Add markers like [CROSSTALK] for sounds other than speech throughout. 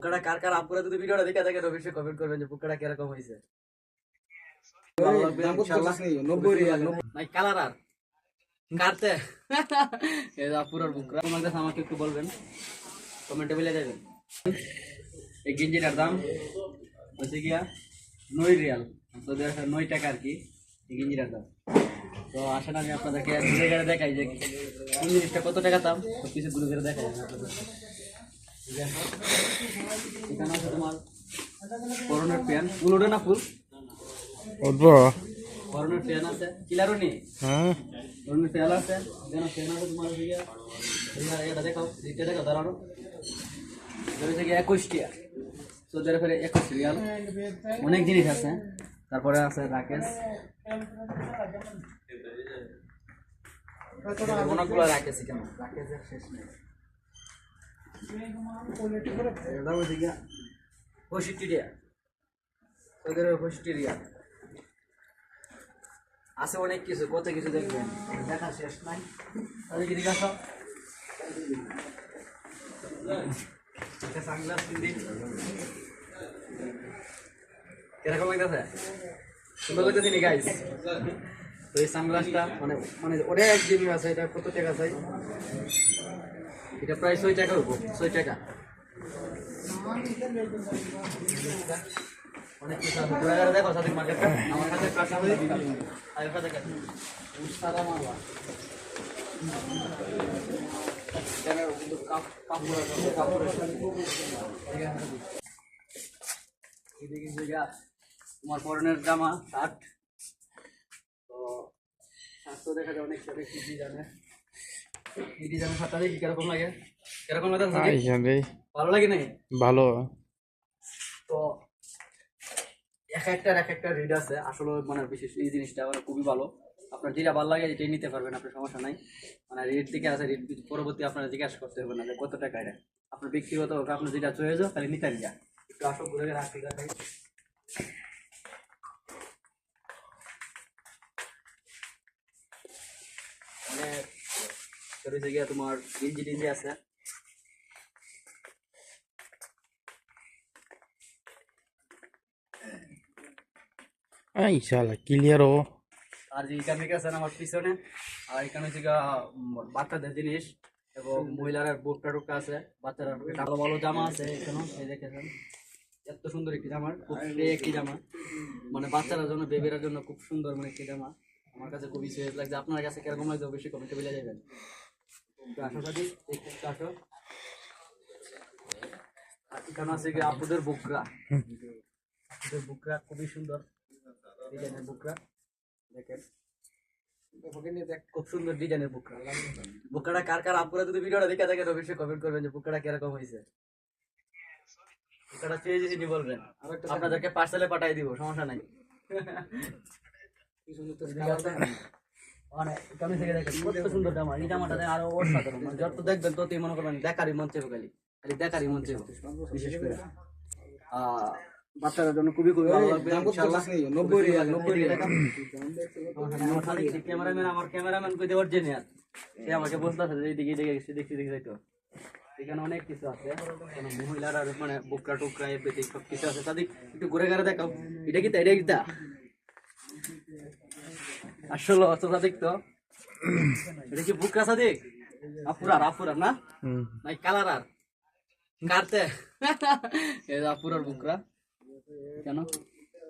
পোকাটা কার কার আপুরা যদি ভিডিওটা দেখে থাকেন অবশ্যই কমেন্ট করবেন যে পোকাটা কীরকম হয়েছে। কালার আর। কাটতে [LAUGHS] আপুরার বুকরা তোমার আমাকে একটু বলবেন। কমেন্টে বলে যাবেন। এই গেঞ্জিটার দাম হচ্ছে গিয়া নয় রিয়াল। নয় টাকা আর কি এই গেঞ্জিটার দাম। তো আসেন আমি আপনাদেরকে ঘুরে ঘুরে দেখাই যে কোন জিনিসটা কত টাকা দাম? তো কিছু ঘুরে ঘুরে দেখাই আপনাদের এখানে আছে তোমার করোনার প্যান ফুল ওঠে না ফুল? উঠবো। করোনার প্যান আছে। কিলারও নেই হ্যাঁ আছে। যেন তেল আছে তোমার দিকে। এটা দেখাও দিতে দেখাও দাঁড়ানো। এটা হচ্ছে কি একুশ টিয়া। সোদের ফেরে একুশ রিয়াল। অনেক জিনিস আছে। তারপরে আছে রাকেশ। অনেকগুলো রাকেশ এখানে। রাকেশের শেষ নেই। এটা আছে অনেক কিছু, কত কিছু দেখবেন। দেখা শেষ নাই। তাহলে কি একটা সানগ্লাস কীরকম লাগতেছে সুন্দর লাগতেছে নি গাইস তো এই সানগ্লাসটা মানে মানে অনেক জিনিস আছে, এটা কত টাকা চাই? এটা প্রায় ছয় টাকার উপর, ছয় টাকা। অনেক কিছু আমার কাছে আর কাছে সাদা কাপড় জায়গা তোমার পরনের জামা, শার্ট। তো শার্ট তো দেখা যায় অনেক অনেক কি ডিজাইনের এই ডিজাইনের শার্টটা দেখি কীরকম লাগে? কীরকম লাগে ভালো লাগে নাকি? ভালো। তো এক একটার এক একটা রেট আছে। আসলে মানে বিশেষ এই জিনিসটা মানে খুবই ভালো। আপনার যেটা ভালো লাগে এটাই নিতে পারবেন আপনার সমস্যা নাই। মানে রেট থেকে আছে রেট পরবর্তী আপনারা জিজ্ঞাসা করতে হবে না যে কত টাকা এটা। আপনার ব্যক্তিগত আপনার যেটা চয়েছ খালি নিতে যা একটু আসো ঘুরে রাখি মানে তোর হচ্ছে গিয়া তোমার টেঞ্জি আছে। এই ক্লিয়ার ও আর যে এখানে গেছেন আমার পিছনে আর এখানে হচ্ছে বাচ্চাদের জিনিস এবং মহিলার আছে বাচ্চারা ভালো ভালো জামা আছে এখানেও দেখেছেন। এত সুন্দর একটি জামা খুব একটি জামা। মানে বাচ্চাদের জন্য বেবির জন্য খুব সুন্দর মানে একটি জামা। আমার কাছে খুবই সিরিয়াস লাগছে। আপনার কাছে কীরকম লাগছে? অবশ্যই কমেন্টে বলে যাবেন। এখানে আছে আপুদের বুকরা? বুকরা খুবই সুন্দর। ডিজাইনের বুকরা দেখেন। খুব সুন্দর ডিজাইনের বুকরা। বুকটা কার কার আপনারা যদি ভিডিওটা দেখে থাকেন অবশ্যই কমেন্ট করবেন যে কীরকম হয়েছে চেয়ে বলবেন। আপনাদেরকে পার্সেলে পাঠিয়ে দিব সমস্যা নাই। অনেক এখানে থেকে দেখেন কত সুন্দর জামা এই জামাটা দেখেন অসাধারণ। মানে যত দেখবেন ততই মনে করবেন দেখারই মন চাইবে খালি। খালি দেখারই মন বিশেষ করে। বাচ্চাদের জন্য খুবই খুবই ভালো লাগবে ইনশাআল্লাহ নব্বই রিয়াল নব্বই রিয়াল। আমার সাথে ক্যামেরাম্যান আমার ক্যামেরাম্যান কইতে অরিজিনাল সে আমাকে বলতেছে যে এইদিকে দেখে গেছি দেখছি দেখি যাইতো এখানে অনেক কিছু আছে। মহিলার মানে বুকরা টুকরা এভরিথিং সব কিছু আছে। তাদের একটু ঘুরে ঘুরে দেখাও। এটা কি তাই এটা কি তা আসলে অত সাদিক তো এটা কি আপুরার আপুরার না? নাই কালার আর এই আপুরার বুকরা কেন?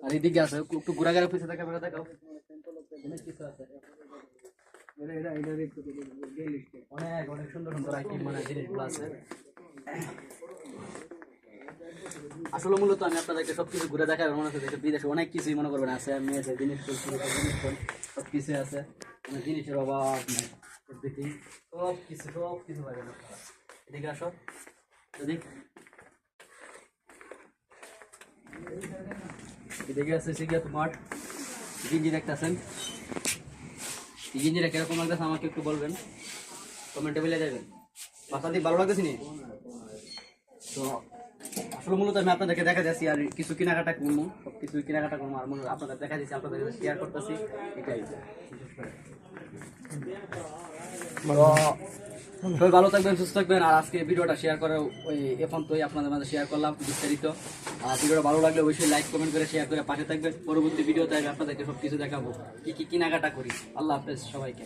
আর এদিকে আছে একটু ঘুরা ঘুরা পিছিয়ে দেখা বেড়া দেখাও। অনেক অনেক অনেক সুন্দর সুন্দর আইটেম মানে জিনিসগুলো আছে। আসলে মূলত আমি আপনাদেরকে সব কিছু ঘুরে দেখার মনে হচ্ছে বিদেশে অনেক কিছুই মনে করবেন আছে আমি আছে জিনিস সব কিছু আছে জিনিসের অভাব নাই এভরিথিং সব কিছু সব কিছু পাবেন আপনারা এদিকে আসো। এদিক। এদিকে আছে সে তোমার গেঞ্জি দেখতেছেন এই গেঞ্জিটা কীরকম লাগতেছে আমাকে একটু বলবেন। কমেন্টে বলে যাবেন। বাসা দিয়ে ভালো লাগতেছে নি? তো আসলে মূলত আমি আপনাদেরকে দেখা যাচ্ছি আর কিছু কেনাকাটা করব সব কিছু কেনাকাটা করব, আর হয় আপনাদের দেখা দিচ্ছি আপনাদের শেয়ার করতেছি, এটাই। তো সবাই ভালো থাকবেন, সুস্থ থাকবেন, আর আজকে ভিডিওটা শেয়ার করে ওই এখন তোই আপনাদের মাঝে শেয়ার করলাম বিস্তারিত। আর ভিডিওটা ভালো লাগলে অবশ্যই লাইক কমেন্ট করে শেয়ার করে পাশে থাকবেন। পরবর্তী ভিডিওতে আমি আপনাদেরকে সব কিছু দেখাবো, কি কি কেনাকাটা করি। আল্লাহ হাফেজ সবাইকে।